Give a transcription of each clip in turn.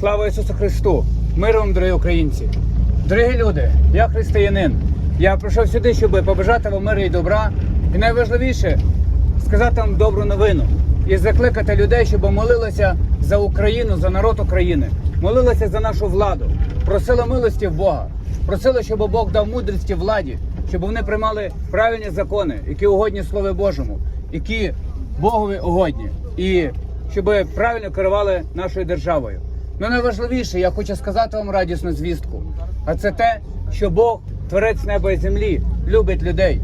Слава Ісусу Христу! Мир вам, дорогі українці! Дорогі люди, я християнин. Я прийшов сюди, щоб побажати вам миру і добра. І найважливіше сказати вам добру новину і закликати людей, щоб молилися за Україну, за народ України, молилися за нашу владу, просили милості в Бога, просили, щоб Бог дав мудрості владі, щоб вони приймали правильні закони, які угодні Слові Божому, які Богові угодні, і щоб правильно керували нашою державою. Ну найважливіше, я хочу сказати вам радісну звістку. А це те, що Бог, творець неба і землі, любить людей.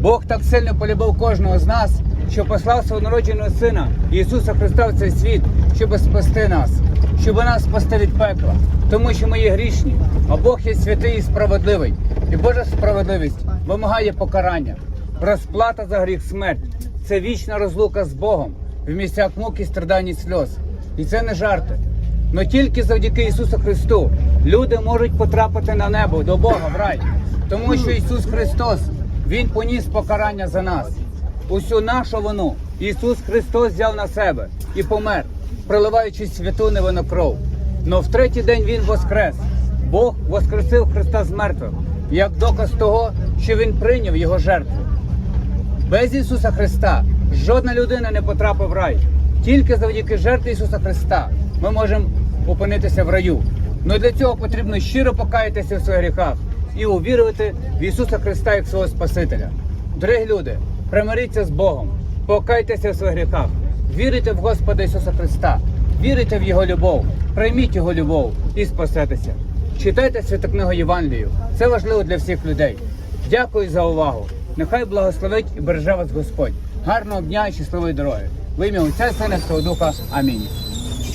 Бог так сильно полюбив кожного з нас, що послав свого народженого сина Ісуса Христа в цей світ, щоб спасти нас, щоб нас спасти від пекла, тому що ми є грішні, а Бог є святий і справедливий. І Божа справедливість вимагає покарання. Розплата за гріх смерть це вічна розлука з Богом в місцях муки, страдань і сльоз. І це не жарти. Но тільки завдяки Ісусу Христу люди можуть потрапити на небо до Бога в рай, тому що Ісус Христос Він поніс покарання за нас. Усю нашу вину Ісус Христос взяв на себе і помер, проливаючи святу невинну кров. Но в третій день Він воскрес. Бог воскресив Христа з мертвих, як доказ того, що Він прийняв Його жертву. Без Ісуса Христа жодна людина не потрапить в рай. Тільки завдяки жертві Ісуса Христа ми можемо опинитися в раю. Но для цього потрібно щиро покаятися в своїх гріхах і увірувати в Ісуса Христа як свого Спасителя. Дорогі люди, примиріться з Богом, покайтеся в своїх гріхах, вірите в Господа Ісуса Христа, вірите в Його любов, прийміть Його любов і спасетеся. Читайте святу книгу Євангелію. Це важливо для всіх людей. Дякую за увагу. Нехай благословить і береже вас Господь. Гарного дня і щасливої дороги. В ім'я Отця Сина Святого Духа. Амінь.